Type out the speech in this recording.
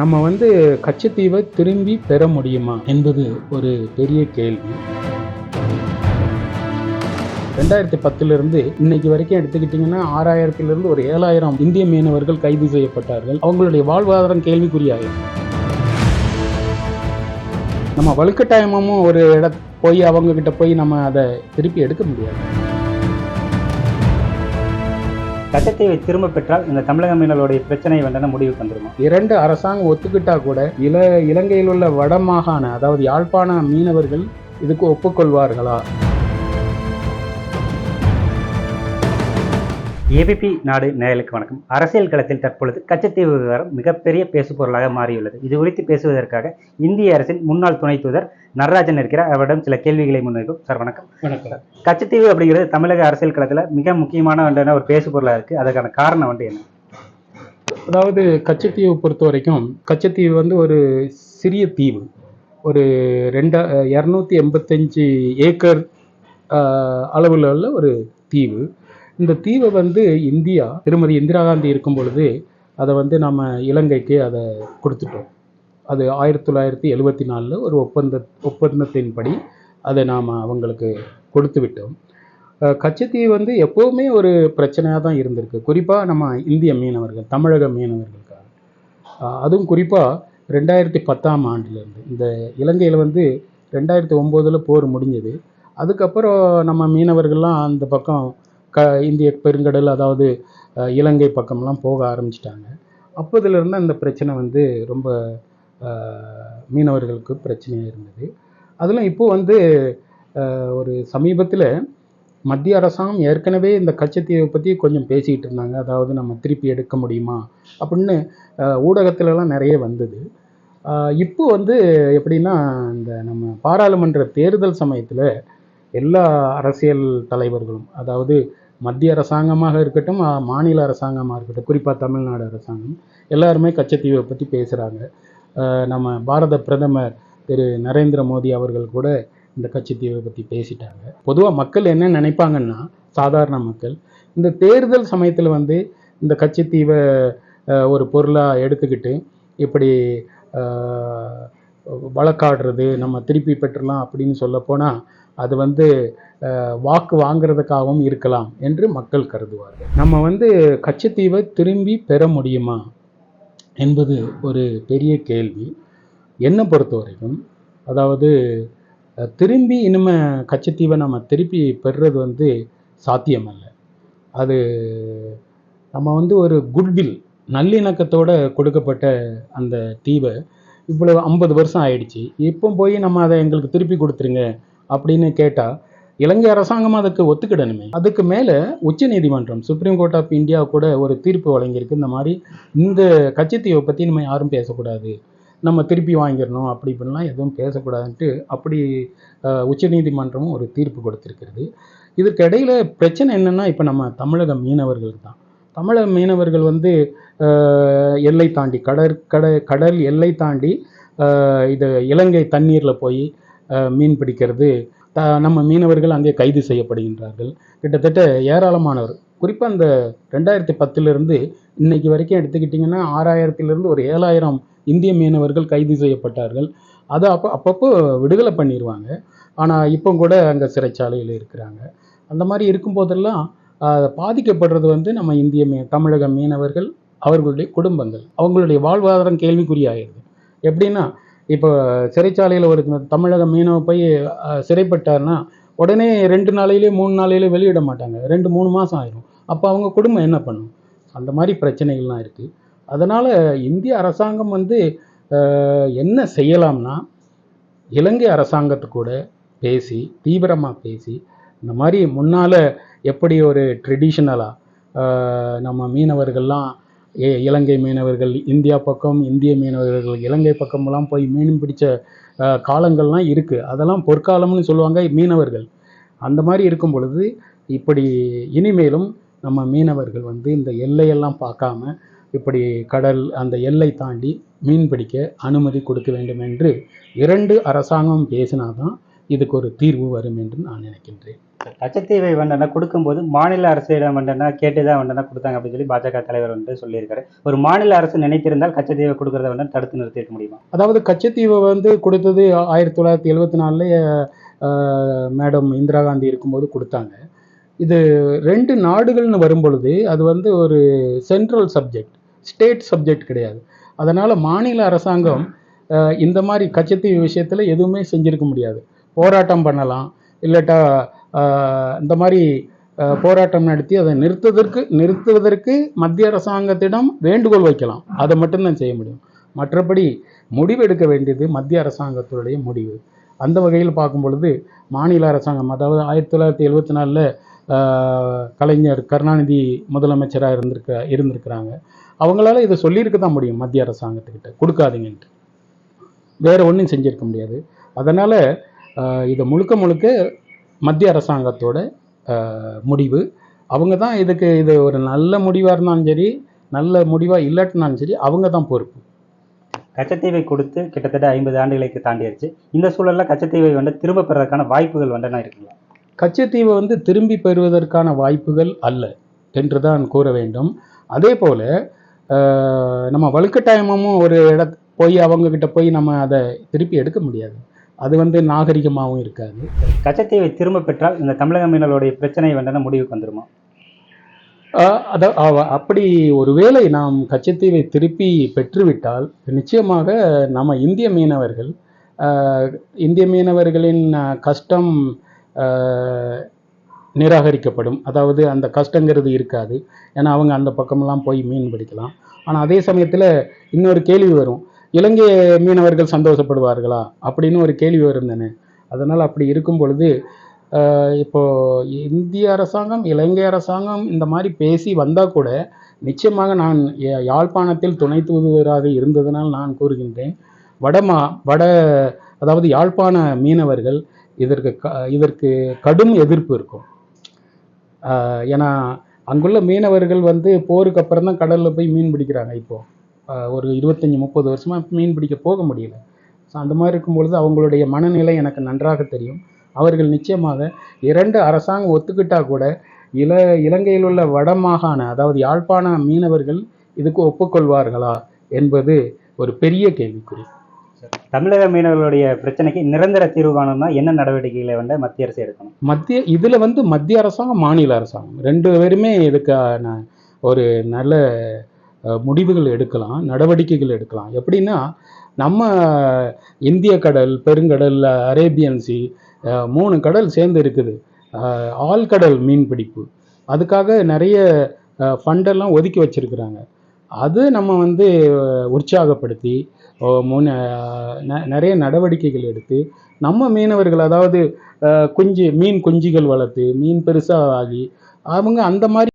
நம்ம வந்து கச்சத்தீவை திரும்பி பெற முடியுமா என்பது ஒரு பெரிய கேள்வி. ரெண்டாயிரத்தி பத்திலிருந்து இன்னைக்கு வரைக்கும் எடுத்துக்கிட்டிங்கன்னா ஆறாயிரத்திலிருந்து ஒரு ஏழாயிரம் இந்திய மீனவர்கள் கைது செய்யப்பட்டார்கள். அவங்களுடைய வாழ்வாதாரம் கேள்விக்குறியாகும் நம்ம வலுக்கட்டாயமும் ஒரு இட போய் அவங்க கிட்ட போய் நம்ம அதை திருப்பி எடுக்க முடியாது. சட்டத்தை திரும்ப பெற்றால் இந்த தமிழக மீனவர்களுடைய பிரச்சனை வேண்டான முடிவுக்கு வந்துருமா இரண்டு அரசாங்கம் ஒத்துக்கிட்டா கூட இல இலங்கையில் உள்ள வடமாகாண அதாவது யாழ்ப்பாண மீனவர்கள் இதுக்கு ஒப்புக்கொள்வார்களா? ஏபிபி நாடு நேயலுக்கு வணக்கம். அரசியல் களத்தில் தற்பொழுது கச்சத்தீவு விவகாரம் மிகப்பெரிய பேசுபொருளாக மாறியுள்ளது. இது குறித்து பேசுவதற்காக இந்திய அரசின் முன்னாள் துணை தூதர் நடராஜன் இருக்கிறார். அவரிடம் சில கேள்விகளை முன்வைக்கும் சார் வணக்கம். வணக்கம். கச்சத்தீவு அப்படிங்கிறது தமிழக அரசியல் களத்தில் மிக முக்கியமான ஒன்றான ஒரு பேசுபொருளாக இருக்குது அதுக்கான காரணம் வந்து என்ன? அதாவது கச்சத்தீவு பொறுத்த வரைக்கும் கச்சத்தீவு வந்து ஒரு சிறிய தீவு. ஒரு ரெண்டா இரநூத்தி எண்பத்தஞ்சு ஏக்கர் அளவில் உள்ள ஒரு தீவு. இந்த தீவை வந்து இந்தியா திருமதி இந்திரா காந்தி இருக்கும் பொழுது அதை வந்து நம்ம இலங்கைக்கு அதை கொடுத்துட்டோம். அது ஆயிரத்தி தொள்ளாயிரத்தி எழுபத்தி நாலில் ஒரு ஒப்பந்த ஒப்பந்தத்தின்படி அதை நாம் அவங்களுக்கு கொடுத்து விட்டோம். கச்சத்தீவு வந்து எப்போவுமே ஒரு பிரச்சனையாக தான் இருந்திருக்கு. குறிப்பாக நம்ம இந்திய மீனவர்கள் தமிழக மீனவர்களுக்காக. அதுவும் குறிப்பாக ரெண்டாயிரத்தி பத்தாம் ஆண்டுலேருந்து. இந்த இலங்கையில் வந்து ரெண்டாயிரத்தி ஒம்போதில் போர் முடிஞ்சது. அதுக்கப்புறம் நம்ம மீனவர்கள்லாம் அந்த பக்கம் க இந்திய பெருங்கடல் அதாவது இலங்கை பக்கம்லாம் போக ஆரம்பிச்சிட்டாங்க. அப்போதுலேருந்து அந்த பிரச்சனை வந்து ரொம்ப மீனவர்களுக்கு பிரச்சனையாக இருந்தது. அதில் இப்போ வந்து ஒரு சமீபத்தில் மத்திய அரசாங்கம் ஏற்கனவே இந்த கச்சத்தீவை பற்றி கொஞ்சம் பேசிக்கிட்டு இருந்தாங்க. அதாவது நம்ம திருப்பி எடுக்க முடியுமா? அப்படின்னு ஊடகத்திலலாம் ஊடகத்துலலாம் நிறைய வந்தது. இப்போ வந்து எப்படின்னா இந்த நம்ம பாராளுமன்ற தேர்தல் சமயத்தில் எல்லா அரசியல் தலைவர்களும் அதாவது மத்திய அரசாங்கமாக இருக்கட்டும் மாநில அரசாங்கமாக இருக்கட்டும் குறிப்பாக தமிழ்நாடு அரசாங்கம் எல்லாருமே கச்சத்தீவை பற்றி பேசுகிறாங்க நம்ம பாரத பிரதமர் திரு நரேந்திர மோடி அவர்கள் கூட இந்த கச்சத்தீவை பற்றி பேசிட்டாங்க. பொதுவாக மக்கள் என்ன நினைப்பாங்கன்னா சாதாரண மக்கள் இந்த தேர்தல் சமயத்தில் வந்து இந்த கச்சத்தீவை ஒரு பொருளாக எடுத்துக்கிட்டு இப்படி வழக்காடுறது நம்ம திருப்பி பெற்றலாம் அப்படின்னு சொல்ல போனால் அது வந்து வாக்கு வாங்குறதுக்காகவும் இருக்கலாம் என்று மக்கள் கருதுவார்கள். நம்ம வந்து கச்சத்தீவை திரும்பி பெற முடியுமா என்பது ஒரு பெரிய கேள்வி. என்னை பொறுத்த வரைக்கும் அதாவது திரும்பி இனிமே கச்சத்தீவை நம்ம திருப்பி பெறுறது வந்து சாத்தியமல்ல. அது நம்ம வந்து ஒரு குட்வில் நல்லிணக்கத்தோட கொடுக்கப்பட்ட அந்த தீவை இவ்வளவு ஐம்பது வருஷம் ஆயிடுச்சு. இப்போ போய் நம்ம அதை எங்களுக்கு திருப்பி கொடுத்துருங்க அப்படின்னு கேட்டால் இலங்கை அரசாங்கம் அதுக்கு ஒத்துக்கிடணுமே. அதுக்கு மேலே உச்சநீதிமன்றம் சுப்ரீம் கோர்ட் ஆஃப் இந்தியா கூட ஒரு தீர்ப்பு வழங்கியிருக்கு. இந்த மாதிரி இந்த கச்சத்தீவை பற்றி நம்ம யாரும் பேசக்கூடாது. நம்ம திருப்பி வாங்கிடணும் அப்படி இப்படிலாம் எதுவும் பேசக்கூடாதுன்ட்டு அப்படி உச்சநீதிமன்றமும் ஒரு தீர்ப்பு கொடுத்துருக்கிறது. இதுக்கிடையில் பிரச்சனை என்னென்னா இப்போ நம்ம தமிழக மீனவர்கள் தான். தமிழக மீனவர்கள் வந்து எல்லை தாண்டி கடற் கட கடல் எல்லை தாண்டி இது இலங்கை தண்ணீரில் போய் மீன் பிடிக்கிறது நம்ம மீனவர்கள் அங்கே கைது செய்யப்படுகின்றார்கள். கிட்டத்தட்ட ஏராளமானவர். குறிப்பாக அந்த ரெண்டாயிரத்தி பத்திலிருந்து இன்னைக்கு வரைக்கும் எடுத்துக்கிட்டிங்கன்னா ஆறாயிரத்திலிருந்து ஒரு ஏழாயிரம் இந்திய மீனவர்கள் கைது செய்யப்பட்டார்கள். அதை அப்போ அப்பப்போ விடுதலை பண்ணிடுவாங்க ஆனால் இப்போ கூட அங்கே சிறைச்சாலையில் இருக்கிறாங்க. அந்த மாதிரி இருக்கும்போதெல்லாம் பாதிக்கப்படுறது வந்து நம்ம இந்திய மீ தமிழக மீனவர்கள் அவர்களுடைய குடும்பங்கள். அவங்களுடைய வாழ்வாதாரம் கேள்விக்குறியாகிறது எப்படின்னா இப்போ சிறைச்சாலையில் ஒரு தமிழக மீனவ போய் சிறைப்பட்டார்னா உடனே ரெண்டு நாளையிலே மூணு நாளையிலே வெளியிட மாட்டாங்க. ரெண்டு மூணு மாதம் ஆயிரும். அப்போ அவங்க குடும்பம் என்ன பண்ணும்? அந்த மாதிரி பிரச்சனைகள்லாம் இருக்குது அதனால் இந்திய அரசாங்கம் வந்து என்ன செய்யலாம்னா இலங்கை அரசாங்கத்து கூட பேசி தீவிரமாக பேசி இந்த மாதிரி முன்னால் எப்படி ஒரு ட்ரெடிஷ்னலாக நம்ம மீனவர்கள்லாம் இலங்கை மீனவர்கள் இந்தியா பக்கம் இந்திய மீனவர்கள் இலங்கை பக்கமெல்லாம் போய் மீன் பிடிச்ச காலங்கள்லாம் இருக்குது அதெல்லாம் பொற்காலம்னு சொல்லுவாங்க மீனவர்கள். அந்த மாதிரி இருக்கும் பொழுது இப்படி இனிமேலும் நம்ம மீனவர்கள் வந்து இந்த எல்லையெல்லாம் பார்க்காம இப்படி கடல் அந்த எல்லை தாண்டி மீன் பிடிக்க அனுமதி கொடுக்க வேண்டும் என்று இரண்டு அரசாங்கம் பேசினாதான் இதுக்கு ஒரு தீர்வு வரும் என்று நான் நினைக்கின்றேன். லட்சத்தீவை வந்தனா கொடுக்கும்போது மாநில அரசிடம் வந்தனா கேட்டுதான் வந்தனா கொடுத்தாங்க அப்படின்னு சொல்லி பாஜக தலைவர் வந்து சொல்லியிருக்காரு. ஒரு மாநில அரசு நினைத்திருந்தால் கச்சத்தீவை கொடுக்கறத வந்து தடுத்து நிறுத்தியிருக்க முடியுமா? அதாவது கச்சத்தீவை வந்து கொடுத்தது ஆயிரத்தி தொள்ளாயிரத்தி எழுபத்தி நாலில் மேடம் இந்திரா காந்தி இருக்கும்போது கொடுத்தாங்க. இது ரெண்டு நாடுகள்னு வரும்பொழுது அது வந்து ஒரு சென்ட்ரல் சப்ஜெக்ட் ஸ்டேட் சப்ஜெக்ட் கிடையாது. அதனால் மாநில அரசாங்கம் இந்த மாதிரி கச்சத்தீவு விஷயத்தில் எதுவுமே செஞ்சிருக்க முடியாது. போராட்டம் பண்ணலாம் இல்லாட்டா இந்த மாதிரி போராட்டம் நடத்தி அதை நிறுத்துவதற்கு நிறுத்துவதற்கு மத்திய அரசாங்கத்திடம் வேண்டுகோள் வைக்கலாம். அதை மட்டும்தான் செய்ய முடியும். மற்றபடி முடிவெடுக்க வேண்டியது மத்திய அரசாங்கத்துடைய முடிவு. அந்த வகையில் பார்க்கும் பொழுது மாநில அரசாங்கம் அதாவது ஆயிரத்தி தொள்ளாயிரத்தி எழுபத்தி நாலில் கலைஞர் கருணாநிதி முதலமைச்சராக இருந்திருக்க இருந்திருக்கிறாங்க. அவங்களால இதை சொல்லியிருக்க தான் முடியும் மத்திய அரசாங்கத்துக்கிட்ட. கொடுக்காதீங்கன்ட்டு. வேற ஒன்றும் செஞ்சிருக்க முடியாது. அதனால் இதை முழுக்க முழுக்க மத்திய அரசாங்கத்தோட முடிவு. அவங்க தான் இதுக்கு இது ஒரு நல்ல முடிவாக இருந்தாலும் சரி நல்ல முடிவாக இல்லாட்டினாலும் சரி அவங்க தான் பொறுப்பு. கச்சத்தீவை கொடுத்து கிட்டத்தட்ட ஐம்பது ஆண்டுகளுக்கு தாண்டிடுச்சு இந்த சூழல்ல கச்சத்தீவை வந்து திரும்ப பெறதுக்கான வாய்ப்புகள் வந்து இருக்குங்களா கச்சத்தீவை வந்து திரும்பி பெறுவதற்கான வாய்ப்புகள் அல்ல என்று தான் கூற வேண்டும். அதே போல் நம்ம வலுக்கட்டாயமும் ஒரு இட போய் அவங்க கிட்ட போய் நம்ம அதை திருப்பி எடுக்க முடியாது. அது வந்து நாகரிகமாகவும் இருக்காது. கச்சத்தீவை திரும்ப பெற்றால் இந்த தமிழக மீனவர்களுடைய பிரச்சனை வந்து முடிவுக்கு வந்துருமா அத அப்படி ஒருவேளை நாம் கச்சத்தீவை திருப்பி பெற்றுவிட்டால் நிச்சயமாக நம்ம இந்திய மீனவர்கள் இந்திய மீனவர்களின் கஷ்டம் நிராகரிக்கப்படும். அதாவது அந்த கஷ்டங்கிறது இருக்காது. ஏன்னா அவங்க அந்த பக்கமெல்லாம் போய் மீன் பிடிக்கலாம். ஆனால் அதே சமயத்தில் இன்னொரு கேள்வி வரும். இலங்கை மீனவர்கள் சந்தோஷப்படுவார்களா அப்படின்னு ஒரு கேள்வி வரும் அதனால் அப்படி இருக்கும் பொழுது இப்போ இந்திய அரசாங்கம் இலங்கை அரசாங்கம் இந்த மாதிரி பேசி வந்தால் கூட நிச்சயமாக நான் யாழ்ப்பாணத்தில் துணை தூதுவராக இருந்ததனால் நான் கூறுகின்றேன். வடமா வட அதாவது யாழ்ப்பாண மீனவர்கள் இதற்கு க இதற்கு கடும் எதிர்ப்பு இருக்கும். ஏன்னா அங்குள்ள மீனவர்கள் வந்து போருக்கு அப்புறம் தான் கடலில் போய் மீன் பிடிக்கிறாங்க இப்போது ஒரு இருபத்தஞ்சி முப்பது வருஷமாக மீன் பிடிக்க போக முடியல. ஸோ அந்த மாதிரி இருக்கும்பொழுது அவங்களுடைய மனநிலை எனக்கு நன்றாக தெரியும். அவர்கள் நிச்சயமாக இரண்டு அரசாங்கம் ஒத்துக்கிட்டா கூட இல இலங்கையில் உள்ள வடமாகாண அதாவது யாழ்ப்பாண மீனவர்கள் இதுக்கு ஒப்புக்கொள்வார்களா என்பது ஒரு பெரிய கேள்விக்குறி. தமிழக மீனவர்களுடைய பிரச்சனைக்கு நிரந்தர தீர்வு காணணும்னா என்ன நடவடிக்கைகளை வந்து மத்திய அரசு எடுக்கணும்? மத்திய இதில் வந்து மத்திய அரசாங்கம் மாநில அரசாங்கம். ரெண்டு பேருமே இதுக்கான ஒரு நல்ல முடிவுகள் எடுக்கலாம் நடவடிக்கைகள் எடுக்கலாம். எப்படின்னா நம்ம இந்திய கடல் பெருங்கடல் அரேபியன் சி மூணு கடல் சேர்ந்து இருக்குது. ஆழ்கடல் மீன் மீன்பிடிப்பு. அதுக்காக நிறைய ஃபண்டெல்லாம் ஒதுக்கி வச்சிருக்கிறாங்க. அது நம்ம வந்து உற்சாகப்படுத்தி அஹ், முன்ன நிறைய நடவடிக்கைகள் எடுத்து நம்ம மீனவர்கள் அதாவது குஞ்சு மீன் குஞ்சுகள் வளர்த்து மீன் பெருசாக ஆகி அவங்க அந்த மாதிரி